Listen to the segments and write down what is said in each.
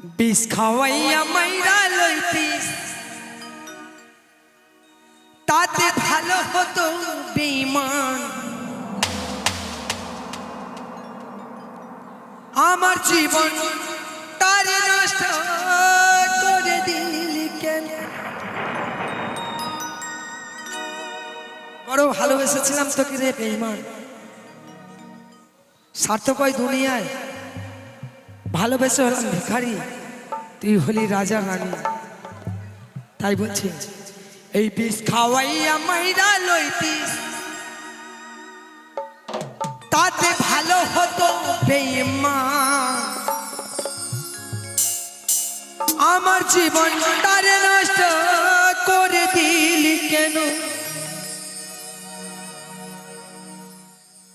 বিষ খাওয়াইয়া মাইরা লইতিস। তাতে ভালো হতো বেইমান আমার জীবন তার নষ্ট করে দিলি কেন? বড় ভালোবেসেছিলাম তোকে রে বেইমান সার্থকয় দুনিয়ায়। ভালোবেসে হলাম ভিখারি, তুই হলি রাজা রানী। তাই বলছি, এই বিষ খাওয়াইয়া মাইরা লইতিস তাতে ভালো হতো বেইমান আমার জীবন তারে নষ্ট করে দিলি কেন?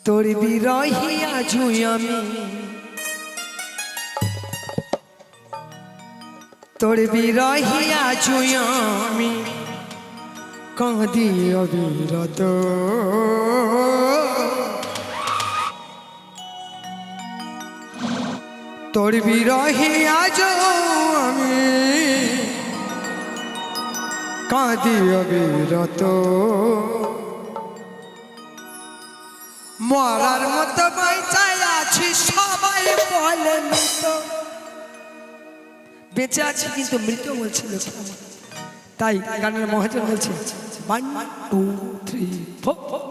তোর বিরহিয়া জুই আমি। তোর বিরহিয়া জুই আমি কাঁদি অবিরত। তোর বিরহিয়া আমি কাঁদি অবিরত। মরার মতো বেঁচাই আছি, সবাই বলে মৃত। বেঁচে আছি কিন্তু মৃত বলছিল তাই গানের মহাজন বলছে ওয়ান টু থ্রি ফোর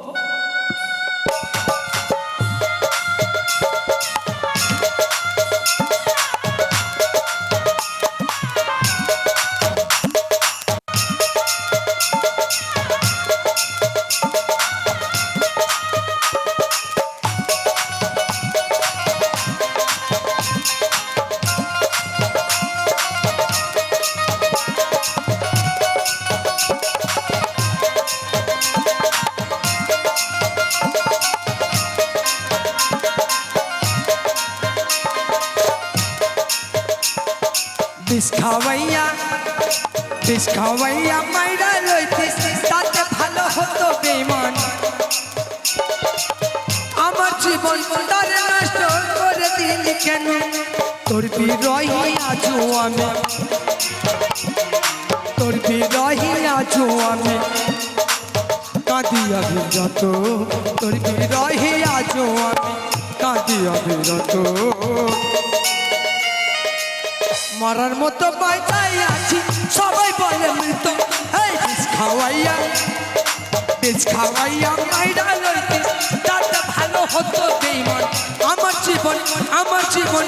বিষ খাওয়াইয়া বিষ খাওয়াইয়া মাইরা তাতে ভালো হতো বেমান আমার জীবন তারে নষ্ট করে দিলি কেন? তোর বিরহিয়া জো আমি। তোর বিরহিয়া জো আমি। কাঁদিয়া বিরত তোর বিরহিয়া জো আমি। কাঁদিয়া বিরত মরার মতো বাঁচাই আছি। সবাই বলে মৃত। এই খাওয়াইয়া, বিষ খাওয়াইয়া মাইরা লইতে। তাতে ভালো হতো দেই মন। আমার জীবন আমার জীবন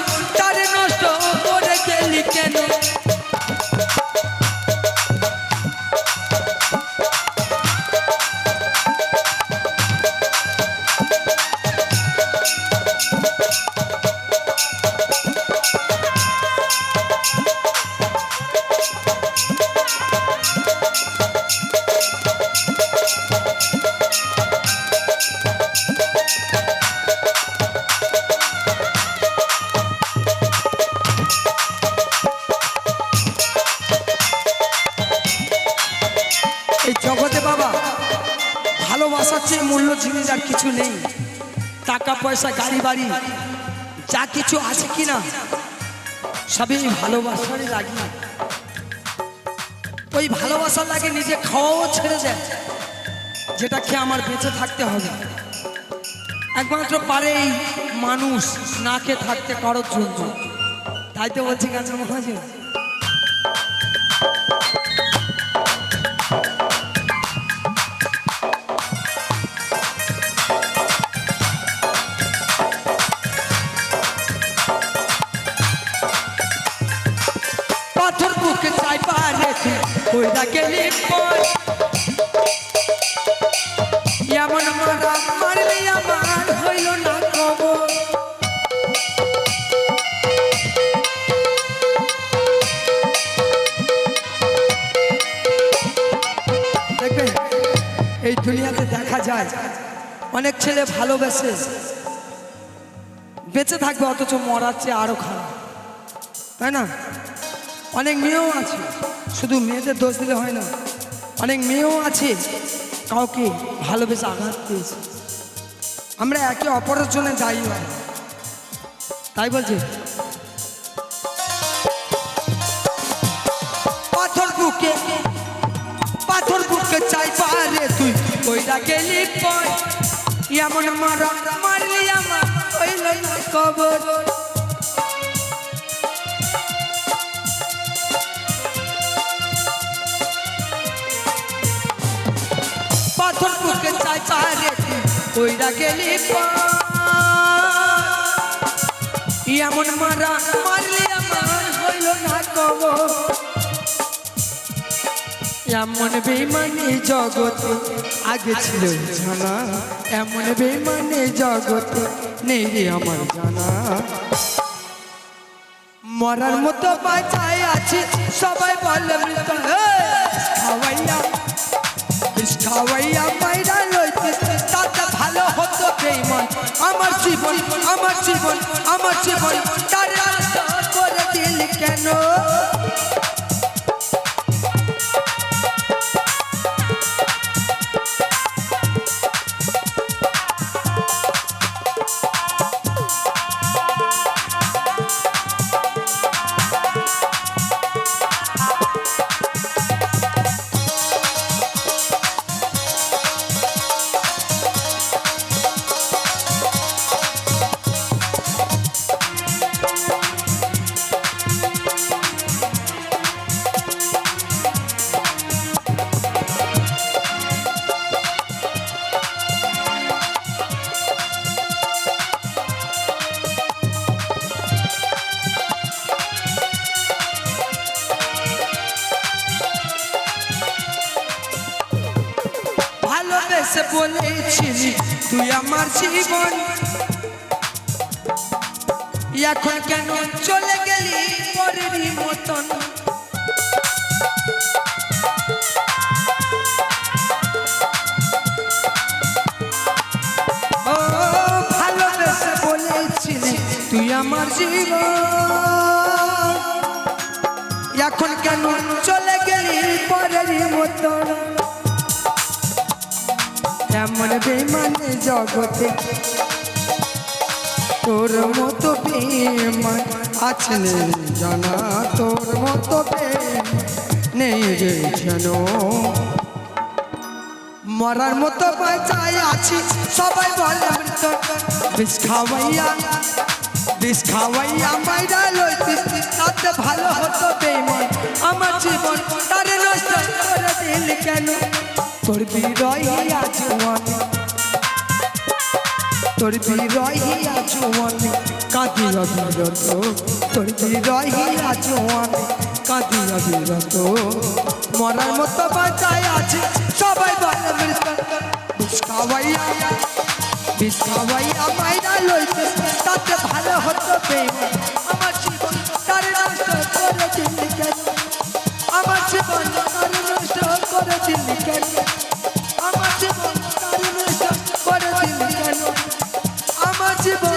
চেয়ে মূল্য জিনিস আর কিছু নেই। টাকা, পয়সা, গাড়ি, বাড়ি, যা কিছু আছে কি না সবই ভালোবাসারই লাগে ওই ভালোবাসার লাগে নিজে খাওয়াও ছেড়ে দেয়, যেটা খেয়ে আমার বেঁচে থাকতে হবে। একমাত্র পারে মানুষ না খেয়ে থাকতে কারোর জন্য। তাই তো বলছি গাছের মহাজন। এই দুনিয়াতে দেখা যায়, অনেক ছেলে ভালোবেসে বেঁচে থাকবে, অথচ মরার চেয়ে আরও খারাপ। তাই না? অনেক মেয়েও আছে, শুধু মেয়েদের দোষ দিলে হয় না, অনেক মেয়েও আছে, কাউকে ভালোবেসে আঘাত দিয়েছে আমরা একে অপরের জন্য দায়ী হয়। তাই বলছে বুকে চাই পারে তুই। কইরা গেলি পয় এমন মারা মারলি আমার হইল না কবর। পাথর বুকে চাই পারে তুই কইরা গেলি পয় এমন মারা মারলি আমার হইল না কবর। এমন বেমানে জগতে আগে ছিল জানা এমন বেমানে জগতে নেই রে আমার জানা। মরার মতো বাঁচায় আছি, সবাই বলে খাওয়াইয়া মাইরা লইতে তাতে ভালো হতো আমার জীবন আমার জীবন আমার জীবন। বলেছিলি, তুই আমার জীবন। এখন কেন চলে গেলি পরেরই মতন? ভালোবেসে বলেছিলি, তুই আমার জীবন। এখন কেন চলে গেলি পরেরই মতন? বেমানে জগতে। তোর মতো বেমান আছে জানা, তোর মতো বেমান নেই রে যেন। মরার মতো বাঁচায় আছি, সবাই বলে বিষ খাওয়াইয়া বিষ খাওয়াইয়া মাইরা লইতে তাতে ভালো হতো বেমান আমার জীবন তারে নষ্ট করে দিল কেন? তোর বিরহিয়া জোয়ানি তোর বিরহিয়া জোয়ানি কাঁদিয়া বিরত তোর বিরহিয়া জোয়ানি কাঁদিয়া বিরত মরার মতো বাঁচায় আছে সবাই বলে মৃত বিষ খাওয়াইয়া বিষ খাওয়াইয়া মাইরা লইতে। আমার জীবন আমার জীবন করে দিল কেন? জীবন